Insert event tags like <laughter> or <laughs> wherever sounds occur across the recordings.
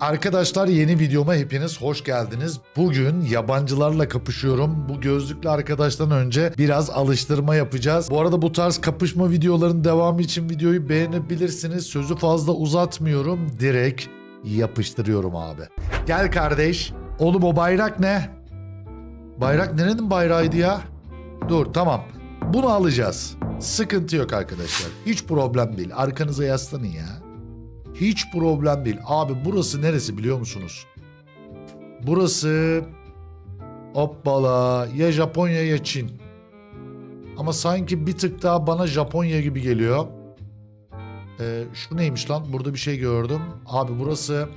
Arkadaşlar yeni videoma hepiniz hoş geldiniz. Bugün yabancılarla kapışıyorum. Bu gözlüklü arkadaştan önce biraz alıştırma yapacağız. Bu arada bu tarz kapışma videolarının devamı için videoyu beğenebilirsiniz. Sözü fazla uzatmıyorum. Direkt yapıştırıyorum abi. Gel kardeş. Oğlum o bayrak ne? Bayrak nerenin bayrağıydı ya? Dur tamam. Bunu alacağız. Sıkıntı yok arkadaşlar. Hiç problem değil. Arkanıza yaslanın ya. Hiç problem değil. Abi burası neresi biliyor musunuz? Burası hoppala ya Japonya ya Çin. Ama sanki bir tık daha bana Japonya gibi geliyor. Ee, şu neymiş lan? Burada bir şey gördüm. Abi burası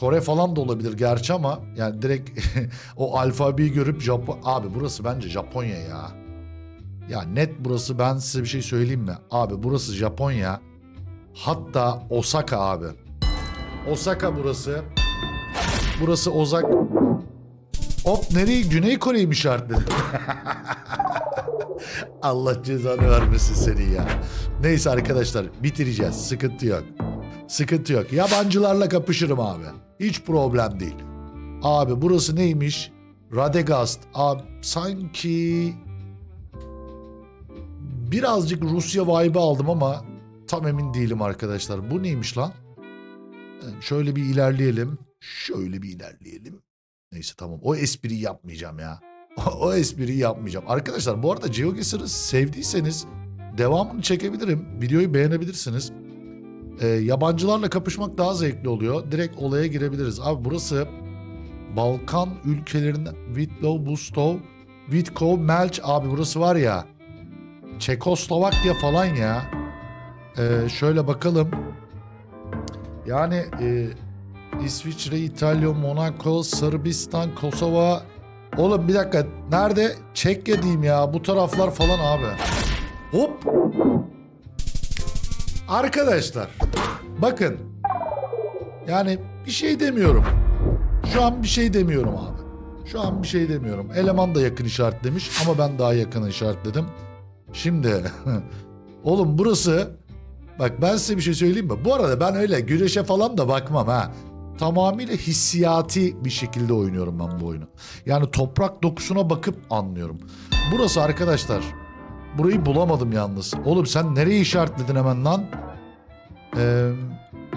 Kore falan da olabilir gerçi ama yani direkt <laughs> o alfabeyi görüp Japon... Abi burası bence Japonya ya. Ya net burası ben size bir şey söyleyeyim mi? Abi burası Japonya. Hatta Osaka abi. Osaka burası. Burası Ozak. Hop nereye? Güney Kore'yi mi işaretledin? <laughs> Allah cezanı vermesin seni ya. Neyse arkadaşlar bitireceğiz. Sıkıntı yok. Sıkıntı yok. Yabancılarla kapışırım abi. Hiç problem değil. Abi burası neymiş? Radegast. Abi sanki birazcık Rusya vibe aldım ama tam emin değilim arkadaşlar. Bu neymiş lan? Ee, Şöyle bir ilerleyelim. Şöyle bir ilerleyelim. Neyse tamam. O espriyi yapmayacağım ya. <laughs> o espriyi yapmayacağım. Arkadaşlar bu arada GeoGuessr'ı sevdiyseniz devamını çekebilirim. Videoyu beğenebilirsiniz. Ee, yabancılarla kapışmak daha zevkli oluyor. Direkt olaya girebiliriz. Abi burası Balkan ülkelerinden Vitlo, Bustov, Vitkov, Melç. Abi burası var ya Çekoslovakya falan ya. Ee, şöyle bakalım. Yani e, İsviçre, İtalya, Monaco, Sırbistan, Kosova. Oğlum bir dakika. Nerede? Çekya diyeyim ya. Bu taraflar falan abi. Hop. Arkadaşlar. Bakın. Yani bir şey demiyorum. Şu an bir şey demiyorum abi. Şu an bir şey demiyorum. Eleman da yakın işaretlemiş ama ben daha yakın işaretledim. Şimdi <laughs> oğlum burası bak ben size bir şey söyleyeyim mi? Bu arada ben öyle güreşe falan da bakmam ha. Tamamıyla hissiyati bir şekilde oynuyorum ben bu oyunu. Yani toprak dokusuna bakıp anlıyorum. Burası arkadaşlar. Burayı bulamadım yalnız. Oğlum sen nereye işaretledin hemen lan? Ee,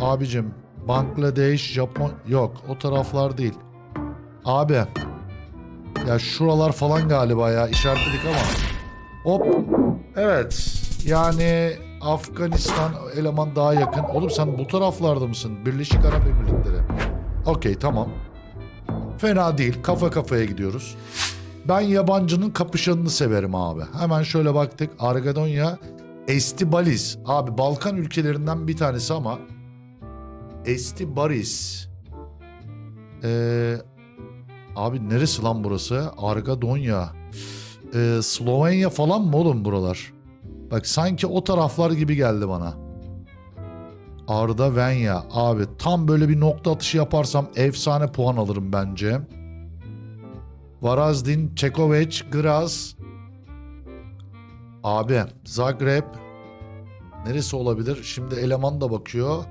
abicim Bangladeş, Japon... Yok o taraflar değil. Abi. Ya şuralar falan galiba ya işaretledik ama. Hop. Evet. Yani Afganistan eleman daha yakın. Oğlum sen bu taraflarda mısın? Birleşik Arap Emirlikleri. Okey tamam. Fena değil. Kafa kafaya gidiyoruz. Ben yabancının kapışanını severim abi. Hemen şöyle baktık. Argadonya, Estibalis. Abi Balkan ülkelerinden bir tanesi ama Estibaris. Ee, abi neresi lan burası? Argadonya. Ee, Slovenya falan mı oğlum buralar? Bak sanki o taraflar gibi geldi bana. Arda Venya. Abi tam böyle bir nokta atışı yaparsam efsane puan alırım bence. Varazdin, Çekovic, Graz. Abi Zagreb. Neresi olabilir? Şimdi eleman da bakıyor.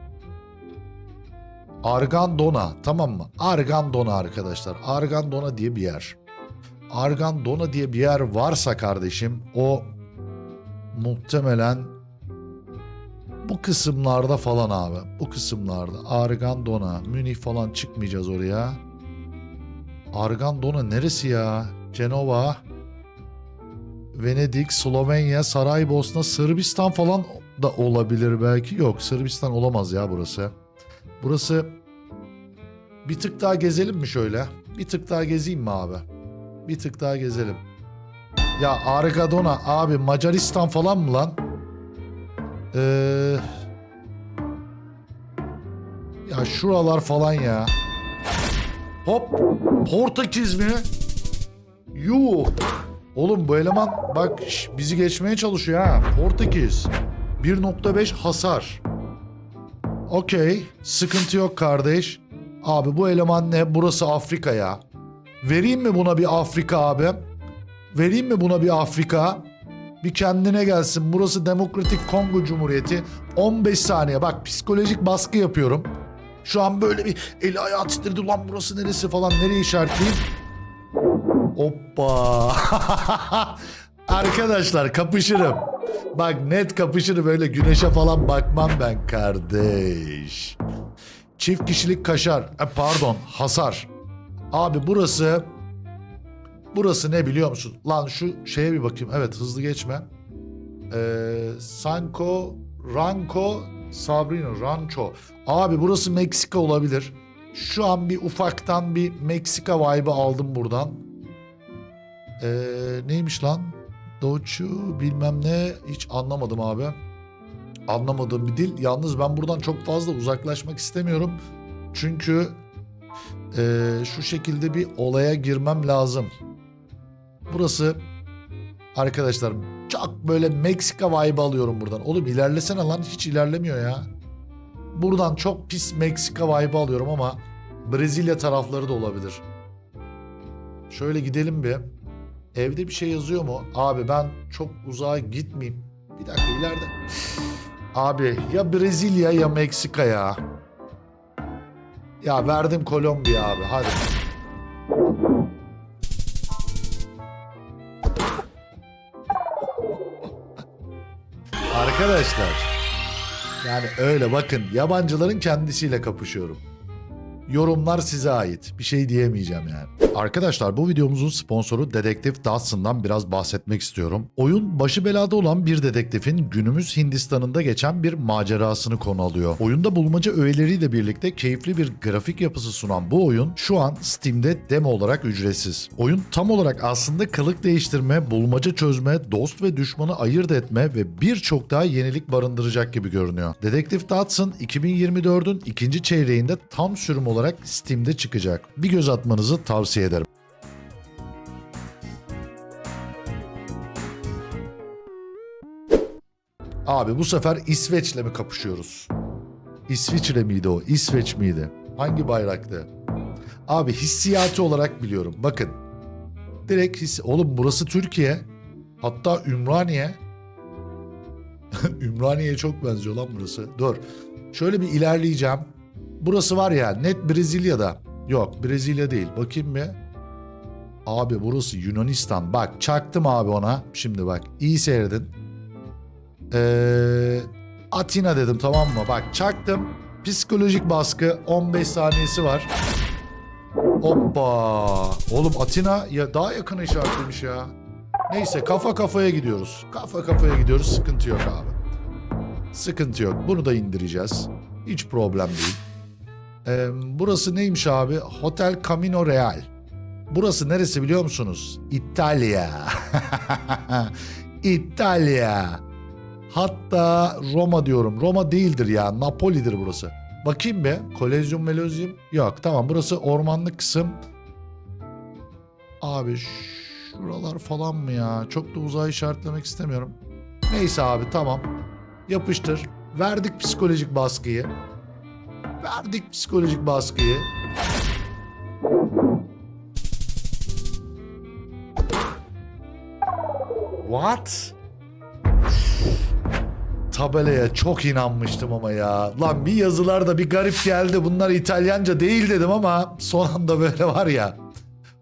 Argandona tamam mı? Argandona arkadaşlar. Argandona diye bir yer. Argandona diye bir yer varsa kardeşim o muhtemelen bu kısımlarda falan abi. Bu kısımlarda. Argandona, Münih falan çıkmayacağız oraya. Argandona neresi ya? Cenova, Venedik, Slovenya, Saraybosna, Sırbistan falan da olabilir belki. Yok Sırbistan olamaz ya burası. Burası bir tık daha gezelim mi şöyle? Bir tık daha gezeyim mi abi? Bir tık daha gezelim. Ya Argadona abi Macaristan falan mı lan? Ee, ya şuralar falan ya. Hop Portekiz mi? Yuh. Oğlum bu eleman bak bizi geçmeye çalışıyor ha. Portekiz. 1.5 hasar. Okey. Sıkıntı yok kardeş. Abi bu eleman ne? Burası Afrika ya. Vereyim mi buna bir Afrika abi? Vereyim mi buna bir Afrika? Bir kendine gelsin. Burası Demokratik Kongo Cumhuriyeti. 15 saniye. Bak psikolojik baskı yapıyorum. Şu an böyle bir eli ayağı titredi ulan burası neresi falan nereye işaretleyeyim? Hoppa. <laughs> Arkadaşlar kapışırım. Bak net kapışırım öyle güneşe falan bakmam ben kardeş. Çift kişilik kaşar. E, pardon hasar. Abi burası burası ne biliyor musun? Lan şu şeye bir bakayım. Evet hızlı geçme. Ee, Sanko, Ranco, Sabrino, Rancho. Abi burası Meksika olabilir. Şu an bir ufaktan bir Meksika vibe'ı aldım buradan. Ee, neymiş lan? Doçu bilmem ne hiç anlamadım abi. Anlamadığım bir dil. Yalnız ben buradan çok fazla uzaklaşmak istemiyorum. Çünkü ee, şu şekilde bir olaya girmem lazım. Burası arkadaşlar çok böyle Meksika vibe alıyorum buradan. Oğlum ilerlesene lan hiç ilerlemiyor ya. Buradan çok pis Meksika vibe alıyorum ama Brezilya tarafları da olabilir. Şöyle gidelim bir. Evde bir şey yazıyor mu? Abi ben çok uzağa gitmeyeyim. Bir dakika ileride. Abi ya Brezilya ya Meksika ya. Ya verdim Kolombiya abi hadi. Arkadaşlar yani öyle bakın yabancıların kendisiyle kapışıyorum. Yorumlar size ait. Bir şey diyemeyeceğim yani. Arkadaşlar bu videomuzun sponsoru Dedektif Dawson'dan biraz bahsetmek istiyorum. Oyun başı belada olan bir dedektifin günümüz Hindistan'ında geçen bir macerasını konu alıyor. Oyunda bulmaca öğeleriyle birlikte keyifli bir grafik yapısı sunan bu oyun şu an Steam'de demo olarak ücretsiz. Oyun tam olarak aslında kılık değiştirme, bulmaca çözme, dost ve düşmanı ayırt etme ve birçok daha yenilik barındıracak gibi görünüyor. Dedektif Dawson 2024'ün ikinci çeyreğinde tam sürüm olarak Steam'de çıkacak. Bir göz atmanızı tavsiye ederim. Abi bu sefer İsveç'le mi kapışıyoruz? İsviçre miydi o? İsveç miydi? Hangi bayraktı? Abi hissiyatı olarak biliyorum. Bakın. Direkt his... Oğlum burası Türkiye. Hatta Ümraniye. <laughs> Ümraniye'ye çok benziyor lan burası. Dur. Şöyle bir ilerleyeceğim. Burası var ya net Brezilya'da. Yok Brezilya değil. Bakayım bir. Abi burası Yunanistan. Bak çaktım abi ona. Şimdi bak iyi seyredin. Ee, Atina dedim tamam mı? Bak çaktım. Psikolojik baskı 15 saniyesi var. Hoppa. Oğlum Atina ya daha yakın işaretlemiş ya. Neyse kafa kafaya gidiyoruz. Kafa kafaya gidiyoruz. Sıkıntı yok abi. Sıkıntı yok. Bunu da indireceğiz. Hiç problem değil. Ee, burası neymiş abi? Hotel Camino Real. Burası neresi biliyor musunuz? İtalya. <laughs> İtalya. Hatta Roma diyorum. Roma değildir ya. Napoli'dir burası. Bakayım be. Kolezyum Melozyum. Yok tamam burası ormanlık kısım. Abi şuralar falan mı ya? Çok da uzağa işaretlemek istemiyorum. Neyse abi tamam. Yapıştır. Verdik psikolojik baskıyı. Verdik psikolojik baskıyı. What? Tabelaya çok inanmıştım ama ya. Lan bir yazılar da bir garip geldi. Bunlar İtalyanca değil dedim ama son anda böyle var ya.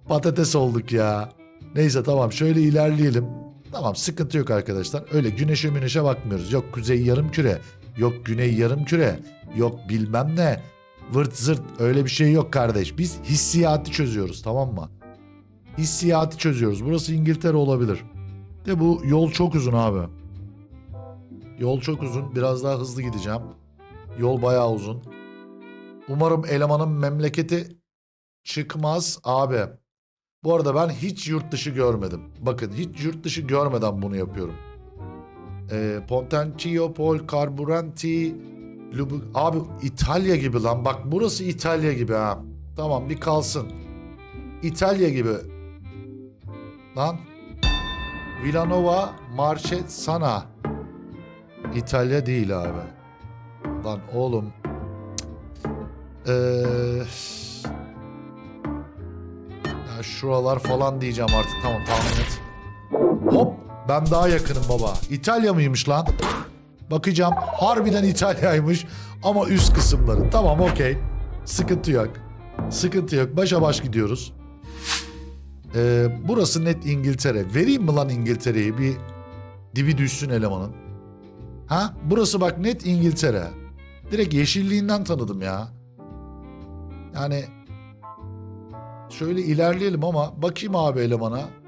Patates olduk ya. Neyse tamam şöyle ilerleyelim. Tamam sıkıntı yok arkadaşlar. Öyle güneşe müneşe bakmıyoruz. Yok kuzey yarım küre. Yok güney yarım küre. Yok bilmem ne. Vırt zırt öyle bir şey yok kardeş. Biz hissiyatı çözüyoruz tamam mı? Hissiyatı çözüyoruz. Burası İngiltere olabilir. De bu yol çok uzun abi. Yol çok uzun. Biraz daha hızlı gideceğim. Yol bayağı uzun. Umarım elemanın memleketi çıkmaz abi. Bu arada ben hiç yurt dışı görmedim. Bakın hiç yurt dışı görmeden bunu yapıyorum. Ee, Pontencillo, Pol, Carburanti, Lubu... Abi İtalya gibi lan. Bak burası İtalya gibi ha. Tamam bir kalsın. İtalya gibi. Lan. Villanova, Marchesana. İtalya değil abi. Lan oğlum. Ee, ya şuralar falan diyeceğim artık. Tamam tahmin et. Hop ben daha yakınım baba. İtalya mıymış lan? Bakacağım. Harbiden İtalya'ymış ama üst kısımları. Tamam okey. Sıkıntı yok. Sıkıntı yok. Başa baş gidiyoruz. Ee, burası net İngiltere. Vereyim mi lan İngiltere'yi? Bir dibi düşsün elemanın. Ha? Burası bak net İngiltere. Direkt yeşilliğinden tanıdım ya. Yani şöyle ilerleyelim ama bakayım abi elemana.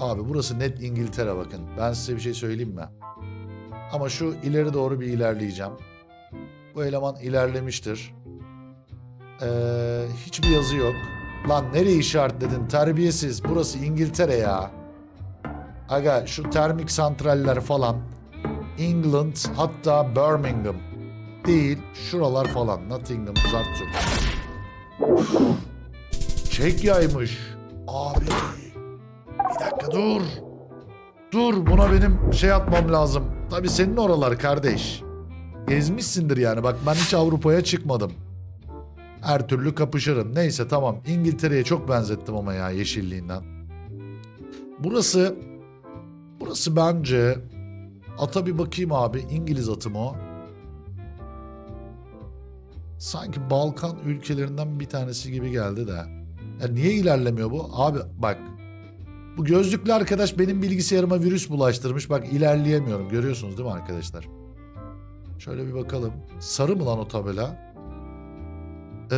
Abi burası net İngiltere bakın. Ben size bir şey söyleyeyim mi? Ama şu ileri doğru bir ilerleyeceğim. Bu eleman ilerlemiştir. Ee, hiçbir yazı yok. Lan nereye işaretledin terbiyesiz. Burası İngiltere ya. Aga şu termik santraller falan. England hatta Birmingham. Değil şuralar falan. Nottingham Zartürk. Çekya'ymış. Abi. Dakika dur. Dur buna benim şey atmam lazım. Tabii senin oralar kardeş. Gezmişsindir yani. Bak ben hiç Avrupa'ya çıkmadım. Her türlü kapışırım. Neyse tamam. İngiltere'ye çok benzettim ama ya yeşilliğinden. Burası burası bence ata bir bakayım abi. İngiliz atı mı o? Sanki Balkan ülkelerinden bir tanesi gibi geldi de. Ya niye ilerlemiyor bu? Abi bak. Bu gözlüklü arkadaş benim bilgisayarıma virüs bulaştırmış. Bak ilerleyemiyorum. Görüyorsunuz değil mi arkadaşlar? Şöyle bir bakalım. Sarı mı lan o tabela? Ee,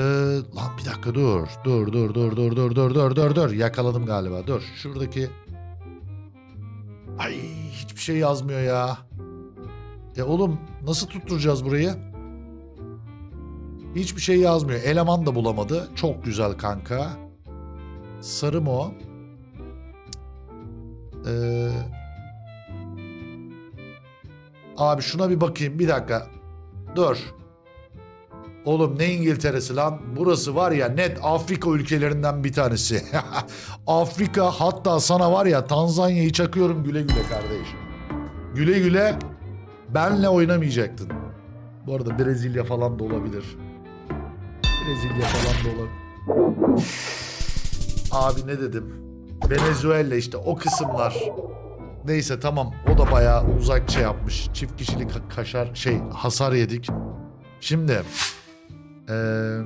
lan bir dakika dur. Dur dur dur dur dur dur dur dur dur. Yakaladım galiba. Dur. Şuradaki Ay hiçbir şey yazmıyor ya. Ya oğlum nasıl tutturacağız burayı? Hiçbir şey yazmıyor. Eleman da bulamadı. Çok güzel kanka. Sarı mı o? Ee, abi şuna bir bakayım. Bir dakika. Dur. Oğlum ne İngiltere'si lan? Burası var ya net Afrika ülkelerinden bir tanesi. <laughs> Afrika hatta sana var ya Tanzanya'yı çakıyorum güle güle kardeş. Güle güle benle oynamayacaktın. Bu arada Brezilya falan da olabilir. Brezilya falan da olabilir. Abi ne dedim? Venezuela işte o kısımlar. Neyse tamam o da bayağı uzak şey yapmış. Çift kişilik ka- kaşar şey hasar yedik. Şimdi eee,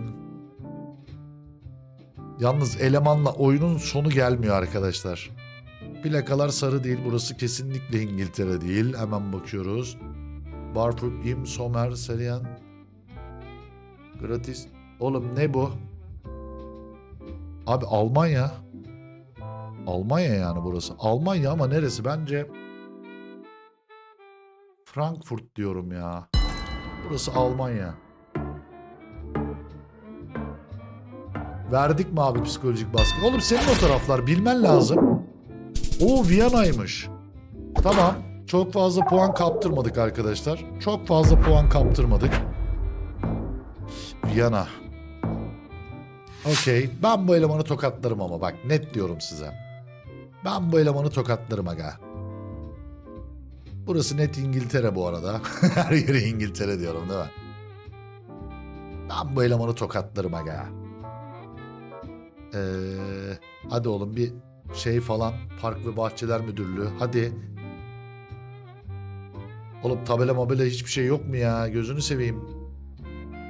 yalnız elemanla oyunun sonu gelmiyor arkadaşlar. Plakalar sarı değil. Burası kesinlikle İngiltere değil. Hemen bakıyoruz. Barpup, Im, Somer, Serian. Gratis. Oğlum ne bu? Abi Almanya. Almanya yani burası. Almanya ama neresi? Bence Frankfurt diyorum ya. Burası Almanya. Verdik mi abi psikolojik baskı? Oğlum senin o taraflar bilmen lazım. O Viyana'ymış. Tamam. Çok fazla puan kaptırmadık arkadaşlar. Çok fazla puan kaptırmadık. Viyana. Okey. Ben bu elemanı tokatlarım ama bak net diyorum size. Ben bu elemanı tokatlarım aga. Burası net İngiltere bu arada. <laughs> Her yeri İngiltere diyorum değil mi? Ben bu elemanı tokatlarım aga. Ee, hadi oğlum bir şey falan Park ve Bahçeler Müdürlüğü hadi. Oğlum tabela mabela hiçbir şey yok mu ya gözünü seveyim.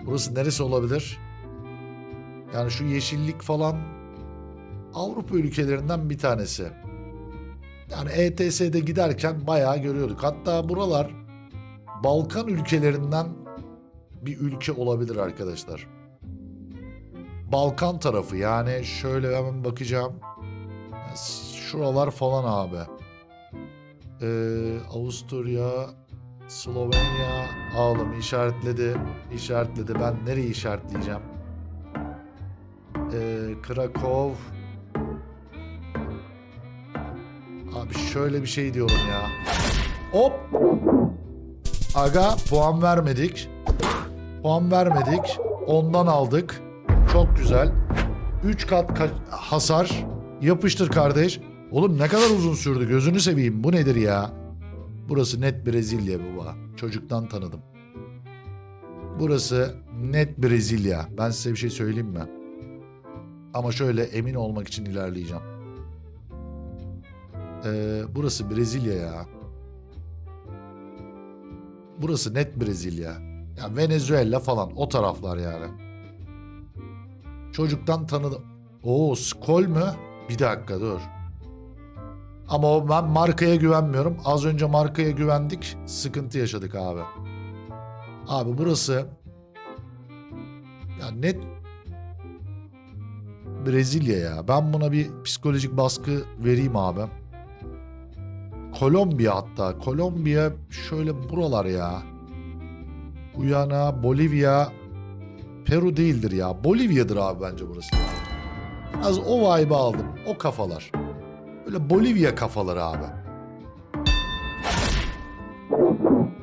Burası neresi olabilir? Yani şu yeşillik falan Avrupa ülkelerinden bir tanesi. Yani ETS'de giderken bayağı görüyorduk. Hatta buralar Balkan ülkelerinden bir ülke olabilir arkadaşlar. Balkan tarafı yani şöyle hemen bakacağım. Şuralar falan abi. Ee, Avusturya, Slovenya, ağlam işaretledi. işaretledi. Ben nereyi işaretleyeceğim? Ee, Krakow. Şöyle bir şey diyorum ya. Hop. Aga puan vermedik. Puan vermedik. Ondan aldık. Çok güzel. 3 kat ka- hasar. Yapıştır kardeş. Oğlum ne kadar uzun sürdü gözünü seveyim. Bu nedir ya? Burası net Brezilya baba. Çocuktan tanıdım. Burası net Brezilya. Ben size bir şey söyleyeyim mi? Ama şöyle emin olmak için ilerleyeceğim. Ee, burası Brezilya ya. Burası net Brezilya. Ya Venezuela falan o taraflar yani. Çocuktan tanıdım. Oo Skol mü? Bir dakika dur. Ama ben markaya güvenmiyorum. Az önce markaya güvendik. Sıkıntı yaşadık abi. Abi burası ya net Brezilya ya. Ben buna bir psikolojik baskı vereyim abi. Kolombiya hatta. Kolombiya şöyle buralar ya. Guyana, Bolivya, Peru değildir ya. Bolivya'dır abi bence burası. Az o vibe'ı aldım. O kafalar. Böyle Bolivya kafaları abi.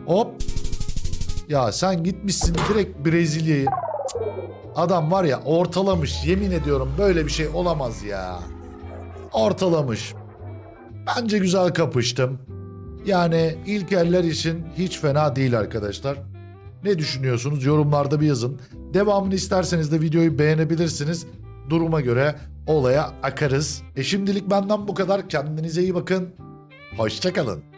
Hop. Ya sen gitmişsin direkt Brezilya'yı. Adam var ya ortalamış. Yemin ediyorum böyle bir şey olamaz ya. Ortalamış. Bence güzel kapıştım. Yani ilk eller için hiç fena değil arkadaşlar. Ne düşünüyorsunuz? Yorumlarda bir yazın. Devamını isterseniz de videoyu beğenebilirsiniz. Duruma göre olaya akarız. E şimdilik benden bu kadar. Kendinize iyi bakın. Hoşçakalın.